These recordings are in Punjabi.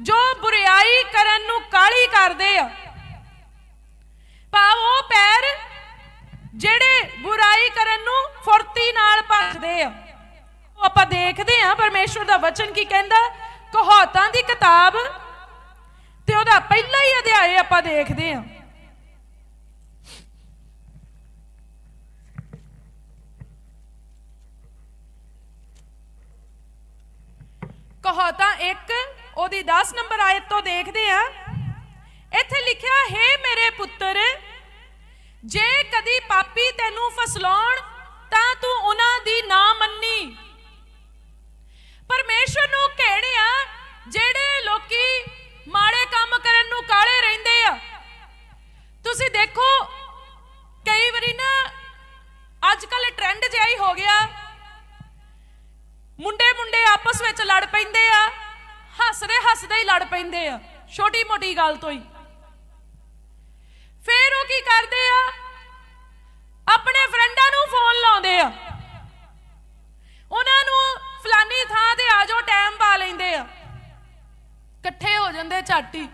ਜੋ ਬੁਰੀਾਈ ਕਰਨ ਨੂੰ ਕਾਲੀ ਕਰਦੇ ਆ। ਭਾਵ ਉਹ ਪੈਰ ਜਿਹੜੇ ਬੁਰਾਈ ਕਰਨ ਨੂੰ ਫੁਰਤੀ ਨਾਲ ਭੱਜਦੇ ਆ। ਉਹ ਆਪਾਂ ਦੇਖਦੇ ਆ ਪਰਮੇਸ਼ਵਰ ਦਾ ਵਚਨ ਕੀ ਕਹਿੰਦਾ? ਕਹਾਵਤਾਂ ਦੀ ਕਿਤਾਬ ਤੇ ਉਹਦਾ ਪਹਿਲਾ ਹੀ ਅਧਿਆਇ ਆਪਾਂ ਦੇਖਦੇ ਆ। ਕਹਾਵਤਾਂ 1 ਉਹਦੀ 10 ਨੰਬਰ ਆਇਤ ਤੋਂ ਦੇਖਦੇ ਆ ਇੱਥੇ ਲਿਖਿਆ, ਹੈ ਮੇਰੇ ਪੁੱਤਰ, ਜੇ ਕਦੀ ਪਾਪੀ ਤੈਨੂੰ ਫਸਲਾਉਣ, ਤਾਂ ਤੂੰ ਉਹਨਾਂ ਦੀ ਨਾ ਮੰਨੀ। ਪਰਮੇਸ਼ਵਰ ਨੂੰ ਕਹਿਣਿਆ ਜਿਹੜੇ ਲੋਕੀ ਮਾੜੇ ਕੰਮ ਕਰਨ ਨੂੰ ਕਾਲੇ ਰਹਿੰਦੇ ਆ। ਤੁਸੀਂ ਦੇਖੋ, ਕਈ ਵਾਰੀ ਨਾ ਅੱਜ ਕੱਲ ਟ੍ਰੈਂਡ ਜਿਹਾ ਹੀ ਹੋ ਗਿਆ। ਮੁੰਡੇ ਮੁੰਡੇ ਆਪਸ ਵਿੱਚ ਲੜ ਪੈਂਦੇ ਆ। ਹੱਸਦੇ ਹੱਸਦੇ ਹੀ ਲੜ ਪੈਂਦੇ ਆ, ਛੋਟੀ ਮੋਟੀ ਗੱਲ ਤੋਂ ਹੀ। ਫੇਰ ਉਹ ਕੀ ਕਰਦੇ ਆ? ਆਪਣੇ ਫਰੈਂਡਾਂ ਨੂੰ ਫੋਨ ਲਾਉਂਦੇ ਆ। ਉਹਨਾਂ ਨੂੰ ਫਲਾਨੀ ਥਾਂ ਤੇ ਆ ਜਾਓ, ਟਾਈਮ ਪਾ ਲੈਂਦੇ ਆ। ਇਕੱਠੇ ਹੋ ਜਾਂਦੇ ਝਾਟੀ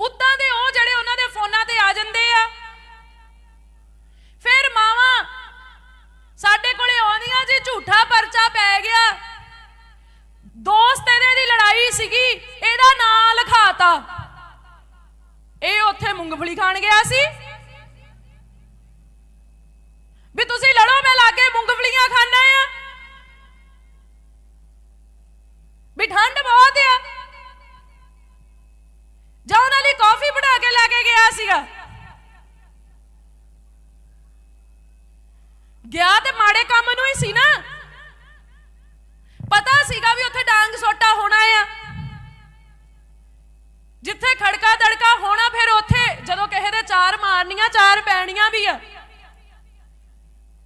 ਉਦਾਂ ਦੇ ਉਹ ਜਿਹੜੇ ਉਹਨਾਂ ਦੇ ਫੋਨਾਂ ਤੇ ਆ ਜਾਂਦੇ ਆ। ਫਿਰ ਮਾਵਾਂ, ਸਾਡੇ ਕੋਲੇ ਆਉਂਦੀਆਂ ਜੀ, ਝੂਠਾ ਪਰਚਾ ਪੈ ਗਿਆ। ਦੋਸਤ ਇਹਦੇ ਦੀ ਲੜਾਈ ਸੀਗੀ, ਇਹਦਾ ਨਾਂ ਲਿਖਾਤਾ। ਇਹ ਉੱਥੇ ਮੂੰਗਫਲੀ ਖਾਣ ਗਿਆ ਸੀ। ਵੀ ਤੁਸੀਂ ਲੜੋ, ਮੈਂ ਲਾਗੇ ਮੂੰਗਫਲੀਆਂ ਖਾਣਾ ਆ ਵੀ ਠੰਡ ਬਹੁਤ ਆ। ਜਾਂ ਉਹਨਾਂ ਲਈ ਕਾਫੀ ਬਣਾ ਕੇ ਲੈ ਕੇ ਗਿਆ ਸੀਗਾ। ਗਿਆ ਤੇ ਮਾੜੇ ਕੰਮ ਨੂੰ ਹੀ ਸੀ ਨਾ। ਪਤਾ ਸੀਗਾ ਵੀ ਹੋਣਾ ਆ। ਜਿੱਥੇ ਖੜਕਾ ਦੜਕਾ ਹੋਣਾ, ਫਿਰ ਉੱਥੇ ਜਦੋਂ ਕਿਸੇ ਦੇ ਚਾਰ ਮਾਰਨੀਆਂ, ਚਾਰ ਪੈਣੀਆਂ ਵੀ ਆ।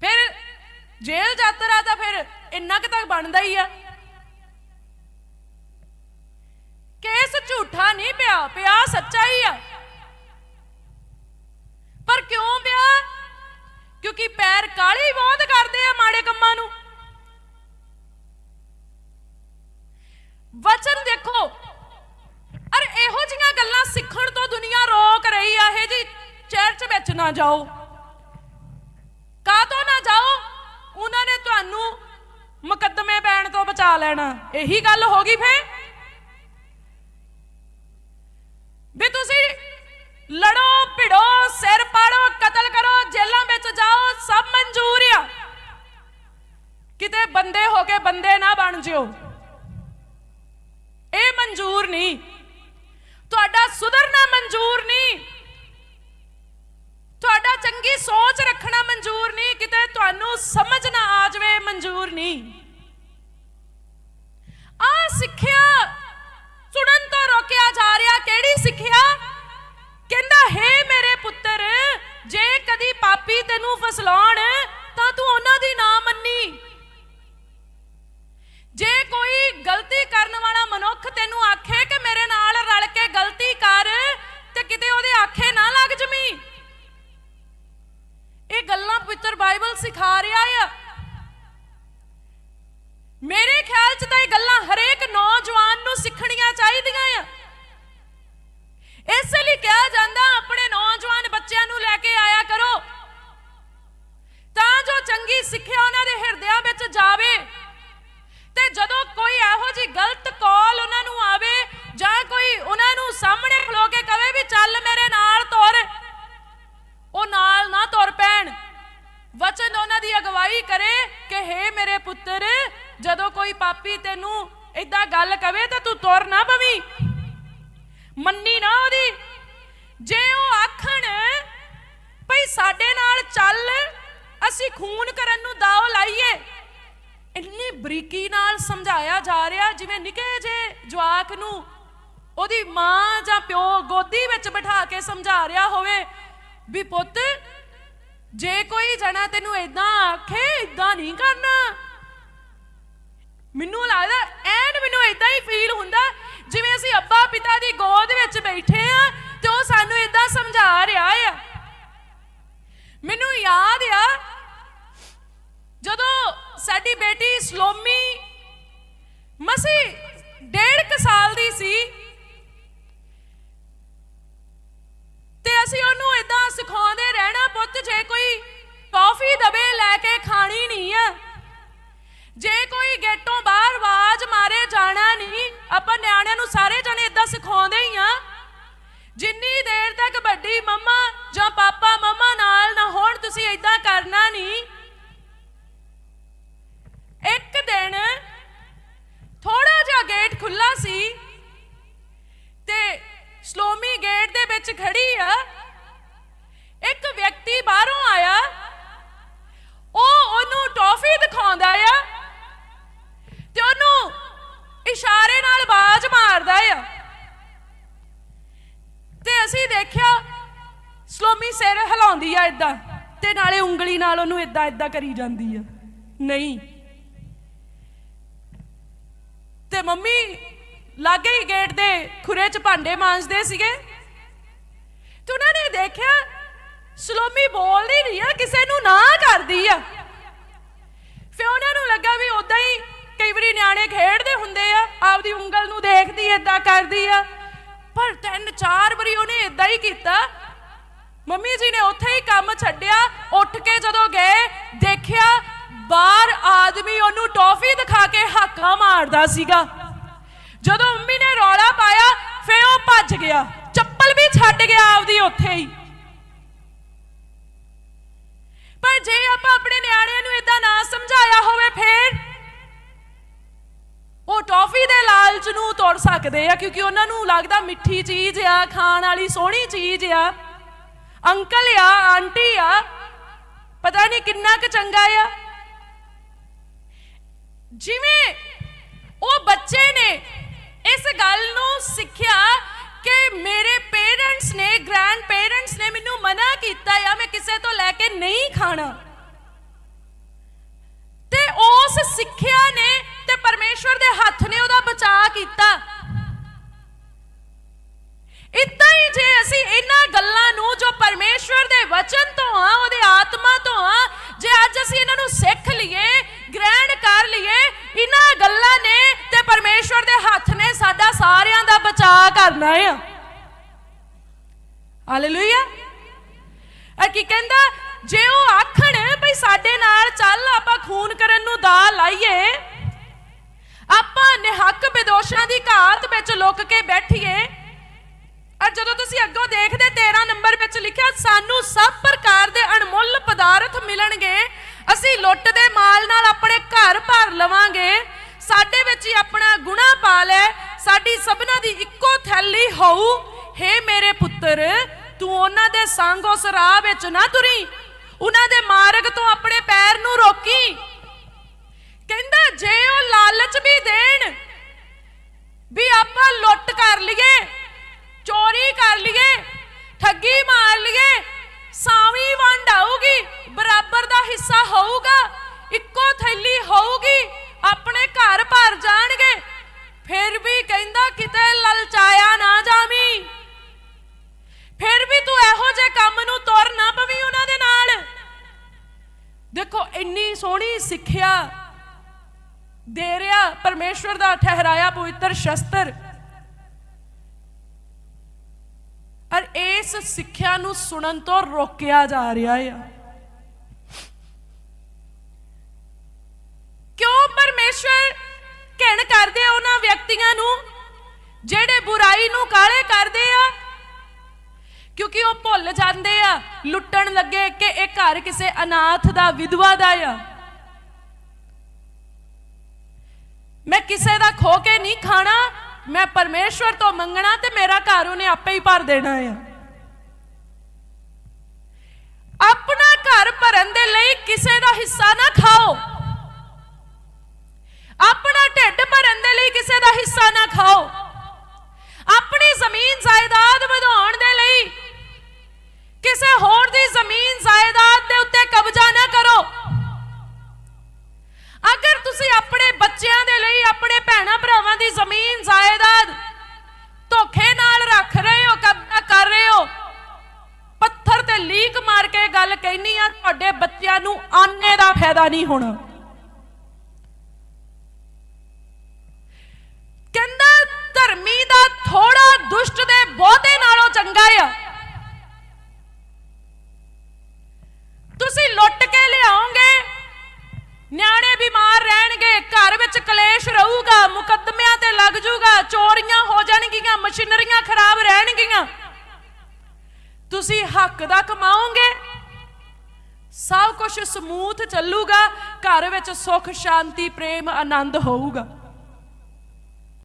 ਫਿਰ ਜੇਲ੍ਹ ਯਾਤਰਾ ਤਾਂ ਫਿਰ ਇੰਨਾ ਕੁ ਤੱਕ ਬਣਦਾ ਹੀ ਆ। ਨਾ ਜਾਓ। ਕਾਹਤੋਂ ਨਾ ਜਾਓ? ਉਹਨਾਂ ਨੇ ਤੁਹਾਨੂੰ ਮੁਕੱਦਮੇ ਪੈਣ ਤੋਂ ਬਚਾ ਲੈਣਾ। ਇਹੀ ਗੱਲ ਹੋ ਗਈ ਫੇ ਵੀ ਤੁਸੀਂ ਲੜੋ, ਭਿੜੋ, ਸਿਰ ਪਾੜੋ, ਕਤਲ ਕਰੋ ਜੇਲਾਂ ਵਿੱਚ ਜਾਓ, ਸਭ ਮਨਜ਼ੂਰ ਆ। ਕਿਤੇ ਬੰਦੇ ਹੋ ਕੇ ਬੰਦੇ ਨਾ ਬਣ ਜਿਓ। ਇਹ ਮਨਜ਼ੂਰ ਨਹੀਂ। ਤੁਹਾਡਾ ਸੁਧਰਨਾ ਮਨਜ਼ੂਰ ਨਹੀਂ। ਚੰਗੀ ਸੋਚ ਰੱਖਣਾ ਮਨਜ਼ੂਰ ਨਹੀਂ, ਕਿਤੇ ਤੁਹਾਨੂੰ ਸਮਝ ਨਾ ਆ ਜਾਵੇ, ਮਨਜ਼ੂਰ ਨਹੀਂ। ਆ ਸਿੱਖਿਆ ਸੁਣਨ ਤੋਂ ਰੋਕਿਆ ਜਾ ਰਿਹਾ, ਕਿਹੜੀ ਸਿੱਖਿਆ? ਕਹਿੰਦਾ, ਹੈ ਮੇਰੇ ਪੁੱਤਰ, ਜੇ ਕਦੀ ਪਾਪੀ ਤੈਨੂੰ ਫਸਲਾਉਣ, ਤਾਂ ਤੂੰ ਉਹਨਾਂ ਦੀ ਨਾ ਮੰਨੀ। ਜੇ ਕੋਈ ਗਲਤੀ ਕਰਨ ਵਾਲਾ ਮਨੁੱਖ ਤੈਨੂੰ ਆਖੇ ਕਿ ਮੇਰੇ ਨਾਲ ਰਲ ਕੇ ਗਲਤੀ ਕਰ ਕੋਈ ਪਾਪੀ ਤੈਨੂੰ ਇਦਾਂ ਗੱਲ ਕਵੇ ਤਾਂ ਤੂੰ ਤੁਰ ਨਾ ਪਵੀਂ। ਮੰਨੀ ਨਾ ਉਹਦੀ। ਜੇ ਉਹ ਆਖਣ ਭਈ ਸਾਡੇ ਨਾਲ ਚੱਲ, ਅਸੀਂ ਖੂਨ ਕਰਨ ਨੂੰ ਦਾਅ ਲਾਈਏ। ਇੰਨੀ ਬਰੀਕੀ ਨਾਲ ਸਮਝਾਇਆ ਜਾ ਰਿਹਾ, ਜਿਵੇਂ ਨਿੱਕੇ ਜੇ ਜਵਾਕ ਨੂੰ ਉਹਦੀ ਮਾਂ ਜਾਂ ਪਿਓ ਗੋਦੀ ਵਿੱਚ ਬਿਠਾ ਕੇ ਸਮਝਾ ਰਿਹਾ ਹੋਵੇ ਵੀ ਪੁੱਤ, ਜੇ ਕੋਈ ਜਣਾ ਤੈਨੂੰ ਇਦਾਂ ਆਖੇ ਇਦਾਂ ਨਹੀਂ ਕਰਨਾ। ਮੈਨੂੰ ਲੱਗਦਾ ਐਨ ਮੈਨੂੰ ਇਦਾਂ ਹੀ ਫੀਲ ਹੁੰਦਾ, ਜਿਵੇਂ ਅਸੀਂ ਅੱਬਾ ਪਿਤਾ ਦੀ ਗੋਦ ਵਿੱਚ ਬੈਠੇ ਆ ਤੇ ਉਹ ਸਾਨੂੰ ਇਦਾਂ ਸਮਝਾ ਰਿਹਾ ਆ। ਮੈਨੂੰ ਯਾਦ ਆ, ਜਦੋਂ ਸਾਡੀ ਬੇਟੀ ਸਲੋਮੀ ਮਸੀ 1.5 ਸਾਲ ਦੀ ਸੀ ਤੇ ਅਸੀਂ ਉਹਨੂੰ ਇਦਾਂ ਸਿਖਾਉਂਦੇ ਰਹਿਣਾ, ਪੁੱਤ, ਜੇ ਕੋਈ ਕਾਫੀ ਦਬੇ ਲੈ ਕੇ ਖਾਣੀ ਨਹੀਂ ਆ। ਜੇ ਕੋਈ ਗੇਟੋਂ ਆਪਾਂ ਨਿਆਣਿਆਂ ਨੂੰ ਸਾਰੇ ਜਣੇ ਇਦਾਂ ਸਿਖਾਉਂਦੇ ਹੀ ਆ। ਜਿੰਨੀ ਦੇਰ ਤੱਕ ਵੱਡੀ ਮੰਮਾ ਜਾਂ ਪਾਪਾ ਮੰਮਾ ਨਾਲ ਨਾ ਹੋਣ, ਤੁਸੀਂ ਇਦਾਂ ਕਰਨਾ ਨਹੀਂ। ਇੱਕ ਦਿਨ ਥੋੜਾ ਜਿਹਾ ਗੇਟ ਖੁੱਲਾ ਸੀ ਤੇ ਸਲੋਮੀ ਗੇਟ ਦੇ ਵਿੱਚ ਖੜੀ ਆ। ਇੱਕ ਵਿਅਕਤੀ ਬਾਹਰੋਂ ਆਇਆ। ਉਹ ਉਹਨੂੰ ਟੌਫੀ ਦਿਖਾਉਂਦਾ ਆ। ਇਸ਼ਾਰੇ ਨਾਲ ਬਾਜ਼ ਮਾਰਦਾ ਆ। ਤੇ ਅਸੀਂ ਦੇਖਿਆ ਸਲੋਮੀ ਸਿਰ ਹਿਲਾਉਂਦੀ ਆ ਇਦਾਂ ਤੇ ਨਾਲੇ ਉਂਗਲੀ ਨਾਲ ਉਹਨੂੰ ਇਦਾਂ ਇਦਾਂ ਕਰੀ ਜਾਂਦੀ ਆ। ਨਹੀਂ। ਤੇ ਮੰਮੀ ਲਾਗੇ ਹੀ ਗੇਟ ਦੇ ਖੁਰੇ 'ਚ ਭਾਂਡੇ ਮਾਂਜਦੇ ਸੀਗੇ। ਤੇ ਉਹਨਾਂ ਨੇ ਦੇਖਿਆ ਸਲੋਮੀ ਬੋਲਦੀ ਨਹੀਂ ਆ, ਕਿਸੇ ਨੂੰ ਨਾ ਕਰਦੀ ਆ। ਫਿਰ ਉਹਨਾਂ ਨੂੰ ਲੱਗਾ ਵੀ ਉਦਾਂ ਨੂੰ ਦੇਖਦੀ ਕਰਦੀ ਆ। ਪਰ ਤਿੰਨ ਚਾਰ ਵਾਰੀ ਉਹਨੇ ਏਦਾਂ ਹੀ ਕੀਤਾ। ਮੰਮੀ ਜੀ ਨੇ ਉੱਥੇ ਹੀ ਕੰਮ ਛੱਡਿਆ, ਉੱਠ ਕੇ ਜਦੋਂ ਗਏ, ਦੇਖਿਆ ਬਾਹਰ ਆਦਮੀ ਉਹਨੂੰ ਟੌਫੀ ਦਿਖਾ ਕੇ ਹਾਕਾਂ ਮਾਰਦਾ ਸੀਗਾ। ਜਦੋਂ ਮੰਮੀ ਨੇ ਰੌਲਾ ਪਾਇਆ ਫੇ ਉਹ ਭੱਜ ਗਿਆ। ਚੱਪਲ ਵੀ ਛੱਡ ਗਿਆ ਆਪਦੀ ਉੱਥੇ ਹੀ। ਪਰ ਜੇ ਆਪਾਂ ਆਪਣੇ ਨਿਆਣਿਆਂ ਨੂੰ ਇਦਾਂ ਨਾ ਸਮਝਾਇਆ ਹੋਵੇ ਫੇਰ ਉਹ ਟੌਫੀ ਦੇ ਲਾਲਚ ਨੂੰ ਤੋੜ ਸਕਦੇ ਆ, ਕਿਉਂਕਿ ਉਹਨਾਂ ਨੂੰ ਲੱਗਦਾ ਮਿੱਠੀ ਚੀਜ਼ ਆ, ਖਾਣ ਵਾਲੀ ਸੋਹਣੀ ਚੀਜ਼ ਆ। ਅੰਕਲ ਆ, ਆਂਟੀ ਆ, ਪਤਾ ਨਹੀਂ ਕਿੰਨਾ ਕੁ ਚੰਗਾ ਆ। ਜਿਵੇਂ ਉਹ ਬੱਚੇ ਨੇ ਇਸ ਗੱਲ ਨੂੰ ਸਿੱਖਿਆ ਕਿ ਮੇਰੇ ਪੇਰੈਂਟਸ ਨੇ, ਗ੍ਰੈਂਡ ਪੇਰੈਂਟਸ ਨੇ ਮੈਨੂੰ ਮਨਾ ਕੀਤਾ ਆ, ਮੈਂ ਕਿਸੇ ਤੋਂ ਲੈ ਕੇ ਨਹੀਂ ਖਾਣਾ। ਤੇ ਉਸ ਸਾਰਿਆਂ ਕਰਨਾ ਆ? ਹਾਲੇਲੂਇਆ ਆ ਕੀ ਕਹਿੰਦਾ? ਜੇ ਉਹ ਆਖਣ ਭਈ ਸਾਡੇ ਨਾਲ ਚੱਲ, ਆਪਾਂ ਖੂਨ ਕਰਨ ਨੂੰ ਦਾ ਲਾਈਏ, ਆਪਾਂ ਨਿਹੱਕ ਬੇਦੋਸ਼ਾਂ ਦੀ ਘਾਤ ਵਿੱਚ ਲੁੱਕ ਕੇ ਬੈਠੀਏ, ਔਰ ਜਦੋਂ ਤੁਸੀਂ ਅੱਗੋਂ ਦੇਖਦੇ 13 ਨੰਬਰ ਵਿੱਚ ਲਿਖਿਆ, ਸਾਨੂੰ ਸਭ ਪ੍ਰਕਾਰ ਦੇ ਅਣਮੁੱਲ ਪਦਾਰਥ ਮਿਲਣਗੇ, ਅਸੀਂ ਲੁੱਟ ਦੇ ਮਾਲ ਨਾਲ ਆਪਣੇ ਘਰ ਭਰ ਲਵਾਂਗੇ, ਸਾਡੇ ਵਿੱਚ ਹੀ ਆਪਣਾ ਗੁਣਾ ਪਾ ਲੈ ਸਾਡੀ ਸਭਨਾ ਦੀ ਇੱਕੋ ਥੈਲੀ ਹੋਊ। ਹੇ ਮੇਰੇ ਪੁੱਤਰ, ਤੂੰ ਉਹਨਾਂ ਦੇ ਸੰਗ ਉਸ ਰਾਹ ਵਿੱਚ ਨਾ ਤੁਰੀ। ਉਹਨਾਂ ਦੇ ਮਾਰਗ ਤੋਂ ਆਪਣੇ ਪੈਰ ਨੂੰ ਰੋਕੀ। ਪਰਮੇਸ਼ਵਰ ਦਾ ਠਹਿਰਾਇਆ ਪਵਿੱਤਰ ਸ਼ਸਤਰ। ਔਰ ਇਸ ਸਿੱਖਿਆ ਨੂੰ ਸੁਣਨ ਤੋਂ ਰੋਕਿਆ ਜਾ ਰਿਹਾ ਆ। ਕਿਉਂ ਪਰਮੇਸ਼ਵਰ ਘਿਣ ਕਰਦੇ ਉਹਨਾਂ ਵਿਅਕਤੀਆਂ ਨੂੰ, ਜਿਹੜੇ ਬੁਰਾਈ ਨੂੰ ਕਾਲੇ ਕਰਦੇ ਆ? ਕਿਉਂਕਿ ਉਹ ਭੁੱਲ ਜਾਂਦੇ ਆ, ਲੁੱਟਣ ਲੱਗੇ ਕਿ ਇਹ ਘਰ ਕਿਸੇ ਅਨਾਥ ਦਾ ਵਿਧਵਾ ਦਾ ਆ। ਕਿਸੇ ਦਾ ਖੋ ਕੇ ਨਹੀਂ ਖਾਣਾ, ਮੈਂ ਪਰਮੇਸ਼ਵਰ ਤੋਂ ਮੰਗਣਾ ਤੇ ਮੇਰਾ ਘਰ ਉਹਨੇ ਆਪੇ ਹੀ ਭਰ ਦੇਣਾ ਆ। ਆਪਣਾ ਘਰ ਭਰਨ ਦੇ ਲਈ ਕਿਸੇ ਦਾ ਹਿੱਸਾ ਨਾ ਖਾਓ। ਆਪਣਾ ਢਿੱਡ ਭਰਨ ਦੇ ਲਈ ਕਿਸੇ ਦਾ ਹਿੱਸਾ ਨਾ ਖਾਓ। ਆਪਣੀ ਜ਼ਮੀਨ ਜਾਇਦਾਦ ਵਧਾਉਣ ਦੇ ਲਈ ਕਿਸੇ ਹੋਰ ਦੀ ਜ਼ਮੀਨ ਜਾਇਦਾਦ ਦੇ ਉੱਤੇ ਕਬਜ਼ਾ ਨਾ ਕਰੋ। ਅਗਰ ਤੁਸੀਂ ਆਪਣੇ ਬੱਚਿਆਂ ਦੇ ਲਈ, ਆਪਣੇ ਭੈਣਾ ਭਰਾਵਾਂ ਦੀ ਜ਼ਮੀਨ, ਜਾਇਦਾਦ ਧੋਖੇ ਨਾਲ ਰੱਖ ਰਹੇ ਹੋ, ਕਬਜ਼ਾ ਕਰ ਰਹੇ ਹੋ, ਪੱਥਰ ਤੇ ਲੀਕ ਮਾਰ ਕੇ ਗੱਲ ਕਹਿਨੀ ਆ, ਤੁਹਾਡੇ ਬੱਚਿਆਂ ਨੂੰ ਆਨੇ ਦਾ ਫਾਇਦਾ ਨਹੀਂ ਹੋਣਾ। ਕਹਿੰਦਾ, ਧਰਮੀ ਦਾ ਥੋੜਾ ਦੁਸ਼ਟ ਦੇ ਬਹੁਤੇ ਨਾਲੋਂ ਚੰਗਾ ਆ। ਤੁਸੀਂ ਲੁੱਟ ਕੇ ਲਿਆਓਗੇ ਜਾਊਗਾ, ਮੁਕੱਦਮਿਆਂ ਤੇ ਲੱਗ ਜਾਊਗਾ, ਚੋਰੀਆਂ ਹੋ ਜਾਣਗੀਆਂ, ਮਸ਼ੀਨਰੀਆਂ ਖਰਾਬ ਰਹਿਣਗੀਆਂ। ਤੁਸੀਂ ਹੱਕ ਦਾ ਕਮਾਓਗੇ, ਸਭ ਕੁਝ ਸਮੂਥ ਚੱਲੂਗਾ, ਘਰ ਵਿੱਚ ਸੁੱਖ, ਸ਼ਾਂਤੀ, ਪ੍ਰੇਮ, ਆਨੰਦ ਹੋਊਗਾ।